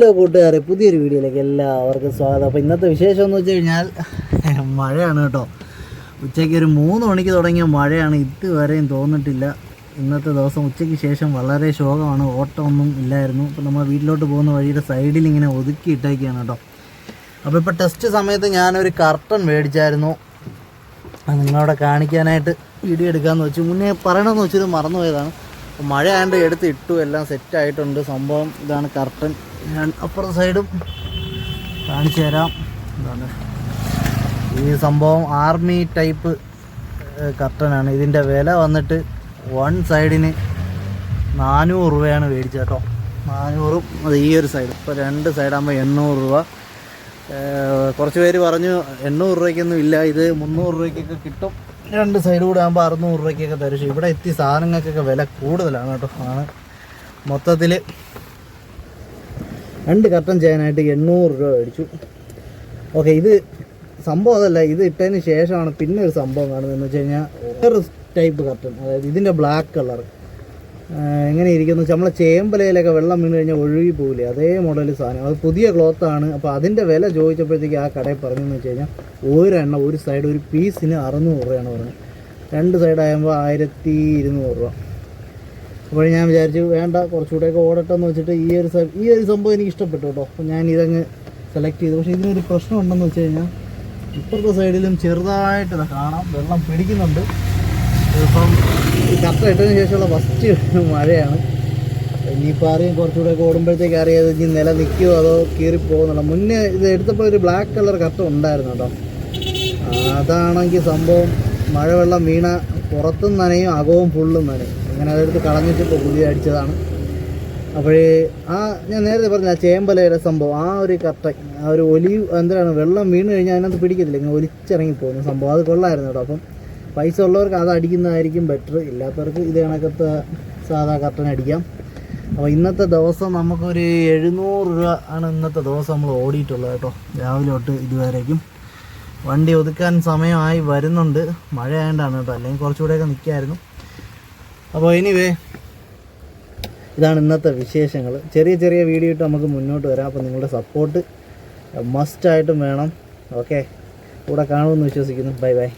Hello കൂട്ടുകാരെ പുതിയൊരു വീഡിയോയിലേക്ക് എല്ലാവർക്കും സ്വാഗതം. അപ്പോൾ ഇന്നത്തെ വിശേഷം എന്ന് വെച്ച് കഴിഞ്ഞാൽ മഴയാണ് കേട്ടോ. ഉച്ചയ്ക്ക് ഒരു മൂന്ന് മണിക്ക് തുടങ്ങിയ മഴയാണ് ഇതുവരെയും തോന്നിട്ടില്ല. ഇന്നത്തെ ദിവസം ഉച്ചയ്ക്ക് ശേഷം വളരെ ശോകമാണ്. ഓട്ടമൊന്നും ഇല്ലായിരുന്നു. അപ്പോൾ നമ്മൾ വീട്ടിലോട്ട് പോകുന്ന വഴിയുടെ സൈഡിൽ ഇങ്ങനെ ഒതുക്കി ഇട്ടേക്കാണ് കേട്ടോ. അപ്പോൾ ഇപ്പോൾ ടെസ്റ്റ് സമയത്ത് ഞാനൊരു കർട്ടൺ മേടിച്ചായിരുന്നു. നിങ്ങളവിടെ കാണിക്കാനായിട്ട് വീഡിയോ എടുക്കാമെന്ന് വെച്ചു. മുന്നേ പറയണമെന്ന് വെച്ചത് മറന്നുപോയതാണ്. മഴ ആയതുകൊണ്ട് എടുത്ത് ഇട്ടു എല്ലാം സെറ്റ് ആയിട്ടുണ്ട്. സംഭവം ഇതാണ് കർട്ടൻ ഞാൻ അപ്പുറത്തെ സൈഡും കാണിച്ചു തരാം. ഇതാണ് ഈ സംഭവം ആർമി ടൈപ്പ് കർട്ടനാണ് ഇതിന്റെ വില വന്നിട്ട് വൺ സൈഡിന് നാനൂറ് രൂപയാണ് മേടിച്ചത് കേട്ടോ. നാനൂറും അത് ഈ ഒരു സൈഡ് ഇപ്പോൾ രണ്ട് സൈഡാകുമ്പോൾ എണ്ണൂറ് രൂപ. കുറച്ച് പേര് പറഞ്ഞു എണ്ണൂറ് രൂപയ്ക്കൊന്നും ഇല്ല. ഇത് മുന്നൂറ് രൂപയ്ക്കൊക്കെ കിട്ടും. രണ്ട് സൈഡ് കൂടെ ആകുമ്പോൾ അറുന്നൂറ് രൂപയ്ക്കൊക്കെ തരും. ഇവിടെ എത്തി സാധനങ്ങൾക്കൊക്കെ വില കൂടുതലാണ് കേട്ടോ. ആണ്. മൊത്തത്തിൽ രണ്ട് കർട്ടൻ ചെയ്യാനായിട്ട് എണ്ണൂറ് രൂപ മേടിച്ചു. ഓക്കെ ഇത് സംഭവം അതല്ല ഇത് ഇട്ടതിന് ശേഷമാണ് പിന്നെ ഒരു സംഭവം കാണുന്നത് എന്ന് വെച്ച് കഴിഞ്ഞാൽ ടൈപ്പ് കർട്ടൻ. അതായത് ഇതിന്റെ ബ്ലാക്ക് കളർ എങ്ങനെ ഇരിക്കുന്നു നമ്മളെ ചേമ്പലയിലൊക്കെ വെള്ളം വീണ് കഴിഞ്ഞാൽ ഒഴുകി പോകില്ലേ അതേ മോഡൽ സാധനം. അത് പുതിയ ക്ലോത്താണ് അപ്പോൾ അതിന്റെ വില ചോദിച്ചപ്പോഴത്തേക്ക് ആ കടയിൽ പറഞ്ഞെന്ന് വെച്ച് കഴിഞ്ഞാൽ ഒരെണ്ണം ഒരു സൈഡ് ഒരു പീസിന് അറുന്നൂറ് രൂപയാണ് പറഞ്ഞത്. രണ്ട് സൈഡ് ആകുമ്പോൾ ആയിരത്തി ഇരുന്നൂറ് രൂപ. അപ്പോൾ ഞാൻ വിചാരിച്ചു വേണ്ട കുറച്ചുകൂടെയൊക്കെ ഓടട്ടെ എന്ന് വെച്ചിട്ട് ഈ ഒരു ഈ ഒരു സംഭവം എനിക്ക് ഇഷ്ടപ്പെട്ടു കേട്ടോ. അപ്പോൾ ഞാൻ ഇതങ്ങ് സെലക്ട് ചെയ്തു. പക്ഷേ ഇതിനൊരു പ്രശ്നം ഉണ്ടെന്ന് വെച്ച് കഴിഞ്ഞാൽ ഇപ്പുറത്തെ സൈഡിലും ചെറുതായിട്ട് കാണാം. വെള്ളം പിടിക്കുന്നുണ്ട്. ഇപ്പം കത്ത ഇട്ടതിന് ശേഷമുള്ള ഫസ്റ്റ് മഴയാണ്. ഇനിയിപ്പോൾ അറിയാം കുറച്ചുകൂടെയൊക്കെ ഓടുമ്പോഴത്തേക്ക് അറിയാം ഇനി നില നിൽക്കുമോ അതോ കീറി പോകുന്നുണ്ടോ. മുന്നേ ഇത് എടുത്തപ്പോൾ ഒരു ബ്ലാക്ക് കളർ കത്ത ഉണ്ടായിരുന്നു കേട്ടോ. അതാണെങ്കിൽ സംഭവം മഴവെള്ളം വീണ പുറത്തും നനയും അകവും ഫുള്ളും നനയും. അങ്ങനെ അതെടുത്ത് കളഞ്ഞിട്ടിപ്പോൾ പുതിയ അടിച്ചതാണ്. അപ്പോഴേ ആ ഞാൻ നേരത്തെ പറഞ്ഞ ആ ചേമ്പലയുടെ സംഭവം ആ ഒരു കട്ട ആ ഒരു ഒലിവ് എന്താണ് വെള്ളം വീണ് കഴിഞ്ഞാൽ അതിനകത്ത് പിടിക്കത്തില്ല. ഇങ്ങനെ ഒലിച്ചിറങ്ങി പോകുന്ന സംഭവം. അത് കൊള്ളായിരുന്നു കേട്ടോ. അപ്പം പൈസ ഉള്ളവർക്ക് അത് അടിക്കുന്നതായിരിക്കും ബെറ്റർ ഇല്ലാത്തവർക്ക് ഇത് കണക്കത്തെ സാധാ കർട്ടൻ അടിക്കാം. അപ്പോൾ ഇന്നത്തെ ദിവസം നമുക്കൊരു എഴുന്നൂറ് രൂപ ആണ് ഇന്നത്തെ ദിവസം നമ്മൾ ഓടിയിട്ടുള്ളത് കേട്ടോ. രാവിലെ തൊട്ട് ഇതുവരേക്കും. വണ്ടി ഒതുക്കാൻ സമയമായി വരുന്നുണ്ട്. മഴ ആയതുകൊണ്ടാണ് കേട്ടോ. അല്ലെങ്കിൽ കുറച്ചുകൂടെയൊക്കെ നിൽക്കായിരുന്നു. അപ്പോൾ എനിവേ ഇതാണ് ഇന്നത്തെ വിശേഷങ്ങൾ. ചെറിയ ചെറിയ വീഡിയോ ഇട്ട് നമുക്ക് മുന്നോട്ട് വരാം. അപ്പോൾ നിങ്ങളുടെ സപ്പോർട്ട് മസ്റ്റായിട്ടും വേണം. ഓക്കെ കൂടെ കാണുമെന്ന് വിശ്വസിക്കുന്നു. Bye bye